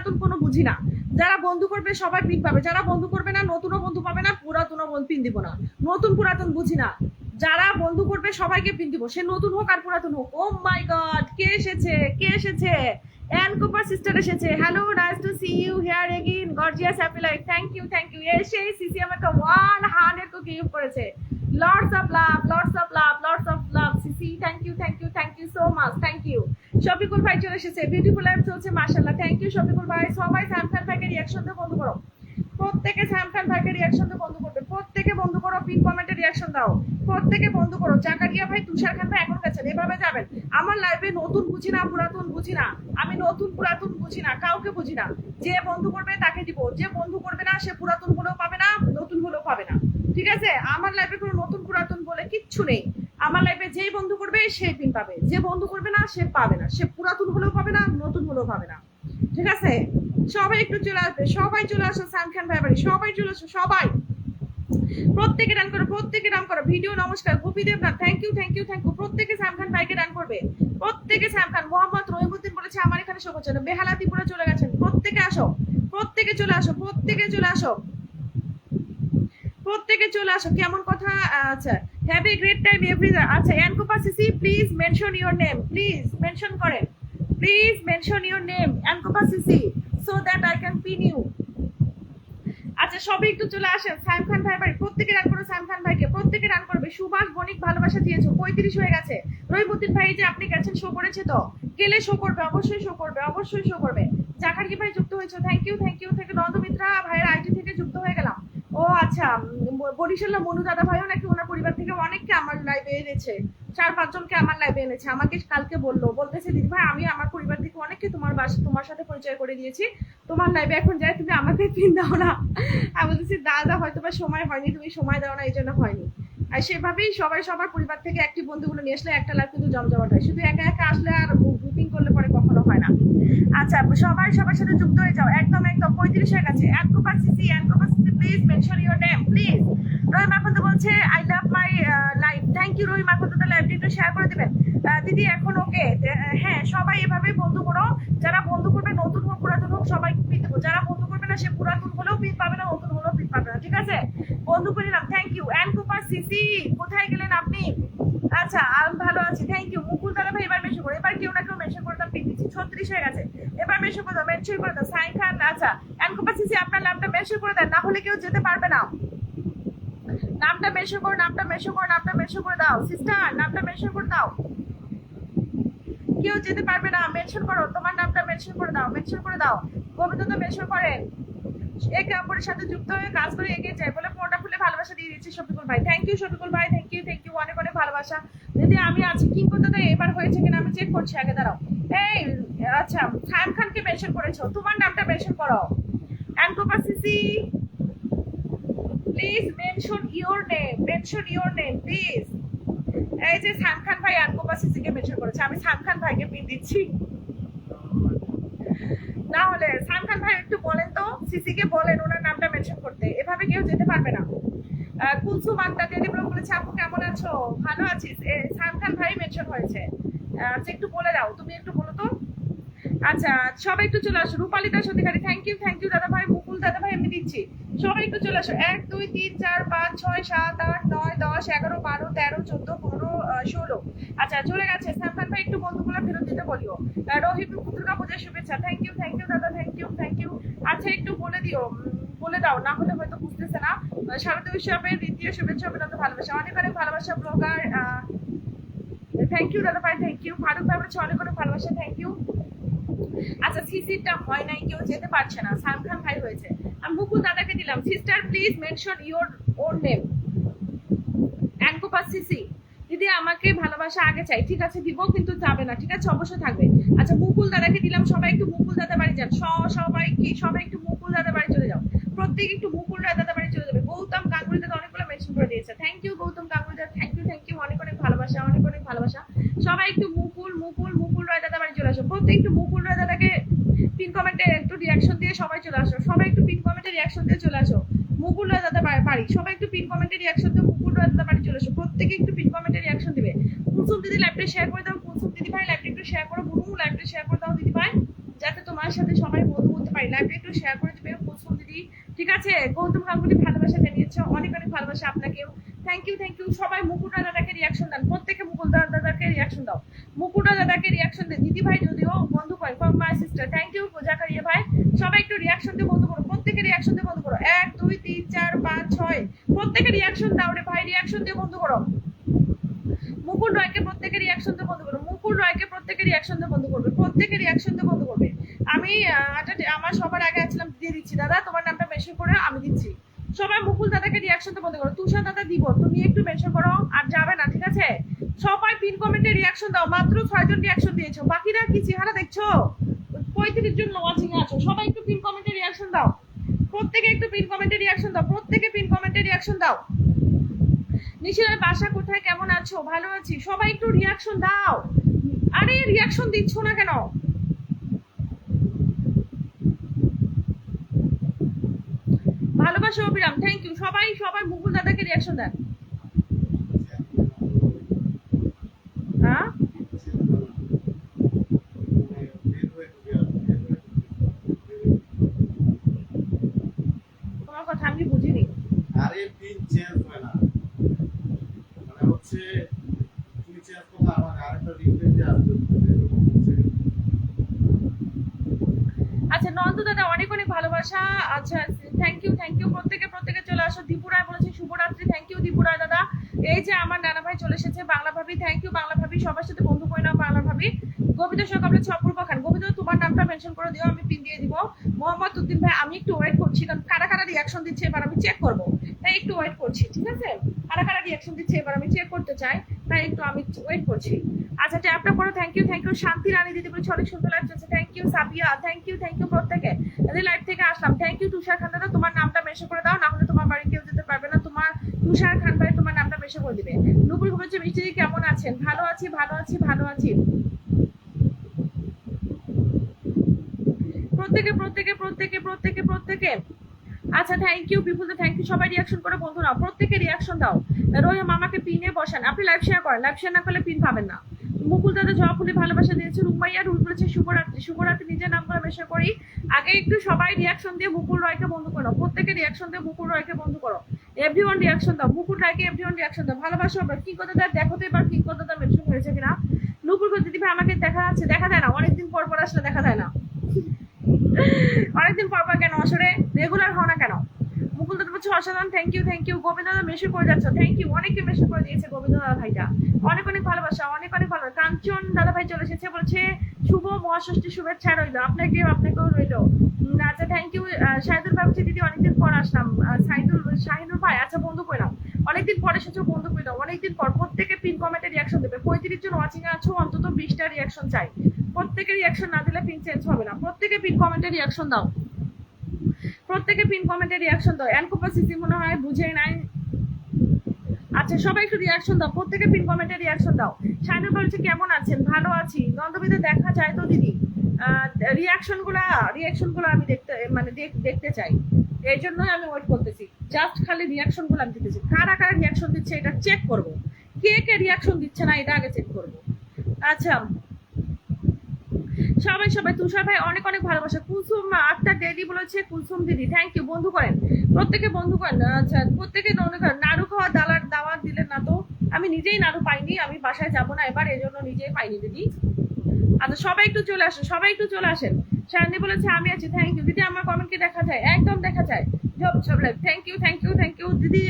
পুরাতন কোনো বুঝি না। যারা বন্ধু করবে সবাই পিন পাবে। যারা বন্ধু করবে না, নতুনও বন্ধু পাবে না, পুরাতনও পিন দিব না। নতুন পুরাতন বুঝি না। যারা বন্ধু করবে সবাইকে পিন দিব। সে নতুন হোক আর পুরাতন হোক। ও মাই গড কে এসেছে? কে এসেছে? অ্যান কুপার সিস্টার এসেছে। Hello nice to see you here again gorgeous happy life thank you thank you এসে সিসি আমাকে ওয়ান হান্ড্রেড কো গিভ করেছে। Lords of love lords of love lords of love CC thank you thank you thank you so much thank you Shafiqul ভাই চলে এসেছে। Beautiful life চলছে, মাশাআল্লাহ। Thank you Shafiqul ভাই। সবাই স্যামসাং ভাইকে রিয়াকশন দিয়ে বন্ধ করো। প্রত্যেকে স্যামসাং ভাইকে রিয়াকশন দিয়ে বন্ধ করবে। প্রত্যেকে বন্ধ করো পিন কমেন্টে রিয়াকশন দাও। প্রত্যেকে বন্ধ করো। জাকারিয়া ভাই, তুষার খান ভাই, এখন গেছেন। এভাবে যাবেন। আমার লাইফে নতুন বুঝি না, পুরাতন বুঝি না। আমি নতুন, পুরাতন বুঝি না, কাউকে বুঝি না। যে বন্ধু করবে, তাকে দিব। যে বন্ধু করবে না, সে পুরাতন হলেও পাবে না, নতুন হলেও পাবে না। ঠিক আছে? আমার লাইফে কোনো নতুন, পুরাতন বলে কিচ্ছু নেই। আমার লাইফে যেই বন্ধু করবে সেই পিন পাবে। যে বন্ধু করবে না, সে পাবে না। সে পুরাতন হলেও পাবে না, নতুন হলেও পাবে না। ঠিক আছে? সবাই একটু চলে আসবে। সবাই চলে আসো, সান খান ভাই বাড়ি। সবাই চলে আসো, সবাই। প্রত্যেকে রান করো, প্রত্যেকে রান করো। ভিডিও নমস্কার, Gopi Debnath thank you thank you thank you প্রত্যেকে সাম খান ভাইকে রান করবে। প্রত্যেকে সাম খান, মোহাম্মদ রহিমুদ্দিন বলেছে, আমার এখানে শো করছে না বেহালা ত্রিপুরা চলে গেছেন। প্রত্যেকে আসো, প্রত্যেকে চলে আসো, প্রত্যেকে চলে আসো। প্রত্যেকে চলে আসো। কেমন কথা? আচ্ছা have a great time every there আচ্ছা Ancopa CC please mention your name please mention করেন। Please mention your name Ancopa CC so that I can pin you আচ্ছা সবাই একটু চলে আসেন। সাইম খান ভাই বাড়ি। প্রত্যেকে রান করো সাইম খান ভাইকে। প্রত্যেকে রান করবে। সুভাষ বণিক, ভালোবাসা দিয়েছ। পঁয়ত্রিশ হয়ে গেছে। রহিমুদ্দিন ভাই যে আপনি গেছেন শো করেছে তো? গেলে শো করবে, অবশ্যই শো করবে, অবশ্যই শো করবে। জাকারকি ভাই যুক্ত হয়েছে। থ্যাংক ইউ থ্যাংক ইউ থেকে নন্দমিত্রা ভাইয়ের আইটি থেকে যুক্ত হয়ে গেলাম। ও আচ্ছা উম, বরিশাল্লা মনু দাদা ভাইও নাকি ওনার পরিবার থেকে অনেককে আমার লাইভে এনেছে। চার পাঁচজনকে আমার লাইভে এনেছে। আমাকে কালকে বলল বলতেছে দিদি ভাই আমি আমার পরিবার থেকে অনেককে তোমার বাসা তোমার সাথে পরিচয় করে দিয়েছি। তোমার লাইভে এখন যাই তুমি আমাকে পিন দাও না। আমি বলতেছি দাদা হয়তো বা সময় হয়নি তুমি সময় দাও না এই জন্য হয়নি। আর সেভাবেই সবাই সবার পরিবার থেকে একটি বন্ধুগুলো নিয়ে আসলে একটা লাইভ কিন্তু জমজমাট হয়। শুধু একা একা আসলে আর বুকিং করলে পরে কখনো হয় না। আচ্ছা সবাই সবার সাথে যুক্ত হয়ে যাও। একদম একদম পঁয়ত্রিশ হয়ে গেছে Ancopa CC Ancopa CC please mention your name please Rahim এখন তো বলছে I love my life thank you Rahim এখন তো লাইভটি একটু শেয়ার করে দেবেন। দিদি, এখন ওকে হ্যাঁ সবাই এভাবে বন্ধু করো। যারা বন্ধু করবে, নতুন হোক, পুরাতন হোক, সবাই পিন দেবো। যারা বন্ধু করবে না, সে পুরাতন হলেও পিন পাবে না, নতুন হলেও পিন পাবে না, ঠিক আছে? বন্ধু করে নিলাম থ্যাংক ইউ অ্যানকোপা সিসি কোথায় গেলেন আপনি? আচ্ছা আমি, ভালো আছি থ্যাংক ইউ মুকুল দাদা ভাই এবার মেনশন করো, এবার কেউ না কেউ মেনশন করে দাও পিন দিচ্ছি হয়ে গেছে। এবার করে দাও মেনশন করে দাও খান আচ্ছা আপনার নামটা মেনশন করে দেন, না হলে কেউ যেতে পারবে না। নামটা নামটা নামটা করে দাও। সিস্টার নামটা করে দাও। কেউ যেতে পারবে না মেনশন করো। তোমার নামটা মেনশন করে দাও মেনশন করে দাও। গোবিন্দ তো মেনশন করেন একে অপরের সাথে যুক্ত হয়ে কাজ করে এগিয়ে যায় বলে ফোনটা খুলে ভালোবাসা দিয়ে দিচ্ছি শফিকুল ভাই। থ্যাংক ইউ শফিকুল ভাই। থ্যাংক ইউ থ্যাংক ইউ অনেক অনেক ভালোবাসা। যদি আমি আছি, কি করতে দেয় এবার হয়েছে কিনা? আমি চেক করছি আগে, দাঁড়াও। এই আচ্ছা সায়ম খানকে মেনশন করেছ। তোমার নামটা মেনশন করো। Ancopa CC please mention your name mention your name please এই যে সাম খান ভাই আনকোপা সিসিকে মেনশন করেছে। আমি সাম খান ভাইকে পিন দিচ্ছি। না হলে সাম খান ভাই একটু বলেন তো, সিসিকে বলেন, ওনার নামটা মেনশন করতে। এভাবে কেউ যেতে পারবে না। কুলসুম আক্তার দিদি ব্লগ বলেছে আপু, কেমন আছো? ভালো আছিস? সাম খান ভাই মেনশন হয়েছে। আচ্ছা একটু বলে দাও, তুমি একটু বলো তো। আচ্ছা সবাই একটু চলে আসো। Rupali Das Adhikari thank you thank you দাদা ভাই মুকুল দাদা ভাই আমি দিচ্ছি। সবাই একটু চলে আসো। এক, দুই, তিন, চার, পাঁচ, ছয়, সাত, আট, নয়, দশ, এগারো, বারো, তেরো, চোদ্দ, পনেরো ষোলো। আচ্ছা চলে গেছে। স্যামসান ভাই, একটু বন্ধুগুলো ফেরত দিতে বলিও। রোহিত দুর্গা পূজার শুভেচ্ছা। থ্যাংক ইউ থ্যাংক ইউ দাদা থ্যাংক ইউ থ্যাংক ইউ আচ্ছা একটু বলে দিও। বলে দাও, না হলে হয়তো বুঝতেছে না। শারদীয় উৎসবের দ্বিতীয় শুভেচ্ছা অভিনন্দন ভালোবাসা। অনেক অনেক ভালোবাসা ব্লগার থ্যাংক ইউ দাদা ভাই থ্যাংক ইউ ফারুক ভাই বলেছে অনেক অনেক ভালোবাসা থ্যাংক ইউ আচ্ছা সিসিটা হয় নাই, কেউ যেতে পারছে না। সালম খান ভাই হয়েছে। আমি মুকুল দাদাকে দিলাম। সিস্টার প্লিজ মেনশন ইওর ওর নেম অ্যাঙ্কোপাস সিসি। দিদি, আমাকে ভালোবাসা আগে চাই। ঠিক আছে, দিব, কিন্তু যাবে না। ঠিক আছে, অবশ্যই থাকবে। আচ্ছা মুকুল দাদাকে দিলাম। সবাই একটু মুকুল দাদা বাড়ি যান। সবাই কি, সবাই একটু মুকুল দাদা বাড়ি চলে যাও। প্রত্যেকে একটু মুকুল দাদা বাড়ি চলে যাবে। গৌতম গাঙ্গুলি দাদা অনেকগুলো মেনশন করে দিয়েছে। থ্যাংক ইউ গৌতম গাঙ্গুলি দাদা থ্যাংক ইউ থ্যাংক ইউ অনেক অনেক ভালোবাসা, অনেক অনেক ভালোবাসা। সবাই একটু মুকুল মুকুল মুকুল রায় দাদা বাড়ি চলে আসো। প্রত্যেক একটু মুকুল রায় দাদাকে পিন কমেন্টে একটু রিয়াকশন দিয়ে সবাই চলে আসো। সবাই একটু পিন কমেন্টে রিয়াকশন দিয়ে চলে আসো। মুকুল রায় দাদা বাড়ি- সবাই একটু পিন কমেন্টে রিয়াকশন দিয়ে মুকুল রায় দাদা বাড়ি চলে আসো। প্রত্যেকে একটু পিন কমেন্টে রিয়াকশন দিবে। কুলসুম দিদি লাইভটা শেয়ার করে দাও। কুলসুম দিদি ভাই লাইভটা একটু শেয়ার করো। বুনু লাইভটা শেয়ার করে দাও দিদি ভাই। যাতে তোমার সাথে সবাই বন্ধু হতে পারি। লাইভটা একটু শেয়ার করে কুসুম ঠিক আছে? গৌতম গাঙ্গুলি ভালোবাসা জানিয়েছো, অনেক অনেক ভালোবাসা আপনাকেও। থ্যাংক ইউ থ্যাংক ইউ সবাই মুকুটা দাদাকে রিয়াকশন দেন। প্রত্যেকে মুকুল দাদাকে রিয়াকশন দাও। মুকুটা দাদাকে রিয়াকশন দেন। দিদি ভাই যদিও বন্ধু করে for my sister thank you Zakaria ভাই। সবাই একটু রিয়াকশন দিয়ে বন্ধু করো। প্রত্যেকে রিয়াকশন দিয়ে বন্ধু করো। এক, দুই, তিন, চার, পাঁচ, ছয়। প্রত্যেকে রিয়াকশন দাও রে ভাই রিয়াকশন দিয়ে বন্ধু করো। মুকুল রয়কে প্রত্যেকে রিয়াকশন দিয়ে বন্ধ করো। মুকুল রয়কে প্রত্যেকে রিয়াকশন দিয়ে বন্ধ করবে। প্রত্যেকে রিয়াকশন দিয়ে বন্ধ করবে। আমি আহ, আমার সবার আগে আছিলাম দিয়ে দিচ্ছি। দাদা তোমার নামটা মেনশন করে আমি দিচ্ছি। সবাই মুকুল দাদাকে রিয়াকশন দিয়ে বন্ধ করো। তুষার দাদা দিব তুমি একটু মেনশন করো আর যাবে না ঠিক আছে? সবাই পিন কমেন্টে রিয়াকশন দাও মাত্র ছয়জন রিয়াকশন দিয়েছ। বাকিরা কি চেহারা দেখছ? পঁয়ত্রিশ জন ওয়াচিং আছো। সবাই একটু পিন কমেন্টে রিয়াকশন দাও। প্রত্যেকে একটু পিন কমেন্টে রিয়াকশন দাও। প্রত্যেকে পিন কমেন্টে রিয়াকশন দাও। নিশিরার বাসা কোথায়? কেমন আছো? ভালো আছি। সবাই একটু রিয়াকশন দাও। আরে রিয়াকশন দিচ্ছ না কেন? ভালোবাসা অবিরাম থ্যাংক ইউ সবাই সবাই মুকুল দাদাকে রিয়াকশন দেন। হ্যাঁ? তোমার কথা আমি বুঝিনি। আরে পিন চেঞ্জ হয় না। মানে হচ্ছে তুমি চেঞ্জ করলে আমার আরেকটা রিপ্লেট আসবে। আচ্ছা নন্দ দাদা অনেক অনেক ভালোবাসা। আচ্ছা থ্যাংক ইউ থ্যাংক ইউ প্রত্যেকে প্রত্যেকে চলে আসো। দীপুরায় বলেছে, শুভরাত্রি। থ্যাংক ইউ দীপুরায় দাদা। এই যে আমার নানা ভাই চলে এসেছে, বাংলা ভাবি। থ্যাংক ইউ বাংলা ভাবি। সবার সাথে বন্ধু করে নাও, বাংলা ভাবি। গোবিন্দ সকালে অপূর্ব খান। গোবিন্দ, তোমার নামটা মেনশন করে দিও, আমি পিন দিয়ে দিব। মোহাম্মদ উদ্দিন ভাই, আমি একটু ওয়েট করছি, কারণ কারা কারা রিয়াকশন দিচ্ছে, এবার আমি চেক করব। তাই একটু ওয়েট করছি, ঠিক আছে? কারা কারা রিয়াকশন দিচ্ছে, এবার আমি চেক করতে চাই, তাই একটু আমি ওয়েট করছি। আচ্ছা ট্যাপটা করো থ্যাংক ইউ থ্যাংক ইউ শান্তি রানী দিদি বলেছে অনেক সুন্দর লাইভ চলছে thank you Sabia thank you thank you প্রত্যেকে। এই লাইভ থেকে আসলাম থ্যাংক ইউ তুষার খান দাদা তোমার নামটা মেনশন করে দাও, না হলে তোমার বাড়ি কেউ যেতে পারবে না, তোমার তুষার খান ভাই তোমার নামটা মেনশন করে দিবে। নুপুর বলেছে মিষ্টি কেমন আছেন? ভালো আছি ভালো আছি ভালো আছি। প্রত্যেকে প্রত্যেকে প্রত্যেকে প্রত্যেকে প্রত্যেকে। আচ্ছা থ্যাংক ইউ বিপুল দা থ্যাংক ইউ সবাই রিয়াকশন করে, বন্ধুরা, প্রত্যেকে রিয়াকশন দাও। রোহিম আমাকে পিনে বসান। আপনি লাইভ শেয়ার করেন। লাইভ শেয়ার না করলে পিন পাবেন না। মুকুল দাদা জবা ফুলে ভালোবাসা দিয়েছে রুমাইয়া রুল করেছে শুভরাত্রি শুভরাত্রি, নিজের নাম করে মেশা করি। আগে একটু সবাই রিয়াকশন দিয়ে মুকুল রয়কে বন্ধ করো। প্রত্যেকে রিয়াকশন দিয়ে মুকুল রয়কে বন্ধ করো। এভরিওয়ান রিয়াকশন দাও। মুকুল রায়কে এভরিওয়ান রিয়াকশন দাও। ভালোবাসা হবে কি কথা দাদা দেখো তো এবার কি কথা দাদা মেনশন হয়েছে কিনা? নুপুর দিদি ভাই আমাকে দেখা যাচ্ছে। দেখা যায় না। অনেকদিন পর পর আসলে দেখা যায় না। অনেকদিন পর পর কেন আসলে রেগুলার হও না কেন? মুকুল দাদা বলছে অসাধারণ thank you thank you Gobinda দাদা মেসে করে যাচ্ছ থ্যাংক ইউ অনেকে মেসে করে দিয়েছে গোবিন্দ দাদা ভাইটা। অনেক অনেক ভালোবাসা অনেক অনেক ভালো কাঞ্চন দাদা ভাই চলে এসেছে বলছে শুভ মহাষষ্ঠী শুভেচ্ছা রইল। আপনাকেও আপনাকেও রইল। আচ্ছা থ্যাংক ইউ শাহিদুল ভাই দিদি অনেকদিন পর আসলাম। আহ, শাহিদুল ভাই আচ্ছা বন্ধু করলাম অনেকদিন পর এসেছ বন্ধু দাও। অনেকদিন পর প্রত্যেকে পিন কমেন্টে রিয়াকশন দেবে। পঁয়ত্রিশ জন ওয়াচিং আছো, অন্তত বিশটা রিয়াকশন চাই। প্রত্যেকে রিয়াকশন না দিলে পিন চেঞ্জ হবে না। প্রত্যেকে পিন কমেন্টে রিয়াকশন দাও। প্রত্যেকে পিন কমেন্টে রিয়াকশন দাও। অ্যানকোপা সিসি মনে হয় বুঝেই নাই। আচ্ছা সবাই একটু রিয়াকশন দাও। প্রত্যেকে পিন কমেন্টে রিয়াকশন দাও। শাইনুর বলছে, কেমন আছেন? ভালো আছি। গন্ধবিদে দেখা যায় তো দিদি। রিয়াকশনগুলা আমি দেখতে মানে দেখ- দেখতে চাই। এই জন্যই আমি ওয়েট করতেছি। জাস্ট খালি রিয়াকশনগুলো আমি দিতেছি। কারা কারা রিয়াকশন দিচ্ছে এটা চেক করব। কে কে রিয়াকশন দিচ্ছে না এটা আগে চেক করব। আচ্ছা সবাই সবাই, তুষার ভাই, অনেক অনেক ভালোবাসা। কুলসুম আক্তার ডেডি বলেছে কুলসুম দিদি থ্যাংক ইউ বন্ধু করেন। প্রত্যেকে বন্ধু করেন আচ্ছা প্রত্যেকে নাড়ু খাওয়া দালার দাওয়াত দিলেন না তো আমি নিজেই নাড়ু পাইনি, আমি বাসায় যাব না এবার এই জন্য নিজেই পাইনি দিদি। আচ্ছা সবাই একটু চলে আসেন, সবাই একটু চলে আসেন। শান্তি বলেছে, আমি আছি থ্যাংক ইউ দিদি, আমার কমেন্ট কি দেখা যায়? একদম দেখা যায়। সব live thank you thank you thank you দিদি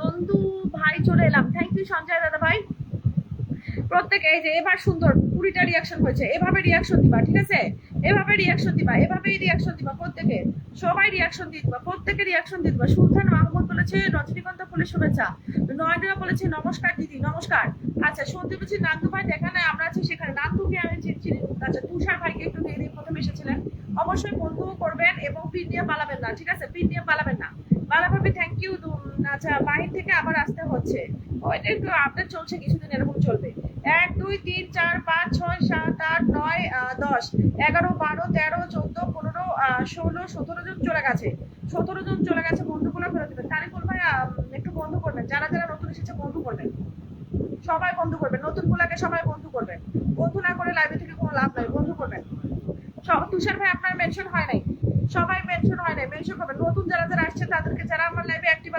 নন্দু ভাই চলে এলাম। থ্যাংক ইউ সঞ্জয় দাদা ভাই। প্রত্যেকে, এই যে, এবার সুন্দর, কুড়িটা রিয়াকশন হয়েছে। এভাবে রিয়াকশন দিবা, ঠিক আছে? এভাবে রিয়াকশন দিবা, এভাবেই রিয়াকশন দিবা প্রত্যেকে। সবাই রিয়াকশন দিবা, প্রত্যেকে রিয়াকশন দিবা। সুলতান মাহমুদ বলেছে রজনীকান্তা ফুলের শুভেচ্ছা। নয়না বলেছে, নমস্কার দিদি, নমস্কার। আচ্ছা সন্দীপ বলছে নান্দু ভাই, দেখা নাই, আমরা আছি সেখানে। নান্দুকে আমি চিনছি চিনি। আচ্ছা তুষার ভাইকে একটু দিয়ে দিই প্রথমে এসেছিলেন। অবশ্যই বন্ধু করবেন এবং পিন নিয়ে পালাবেন না, ঠিক আছে? পিন নিয়ে পালাবেন না। পালাভাবে থ্যাংক ইউ আচ্ছা বাহির থেকে আবার আসতে হচ্ছে। ওইটা একটু আপডেট চলছে, কিছুদিন এরকম চলবে। এক, দুই, তিন, চার, পাঁচ, ছয়, সাত, আট, নয় দশ। এগারো, বারো, তেরো, চোদ্দ, পনেরো ষোলো, সতেরো জন চলে গেছে। সতেরো জন চলে গেছে বন্ধুগুলো ফেরত দেবেন তারিকুল ভাই একটু বন্ধু করবেন। যারা যারা নতুন এসেছে, বন্ধু করবেন। সবাই বন্ধু করবেন। নতুন গুলাকে সবাই বন্ধু করবেন। বন্ধু না করে লাইভে থেকে কোনো লাভ নাই। বন্ধু করবেন। তুষার ভাই, আপনার মেনশন হয় নাই। সবাই মেনশন হয় নাই। মেনশন করবেন। নতুন যারা যারা আসছে, তাদেরকে যারা আমার লাইভে অ্যাক্টিভ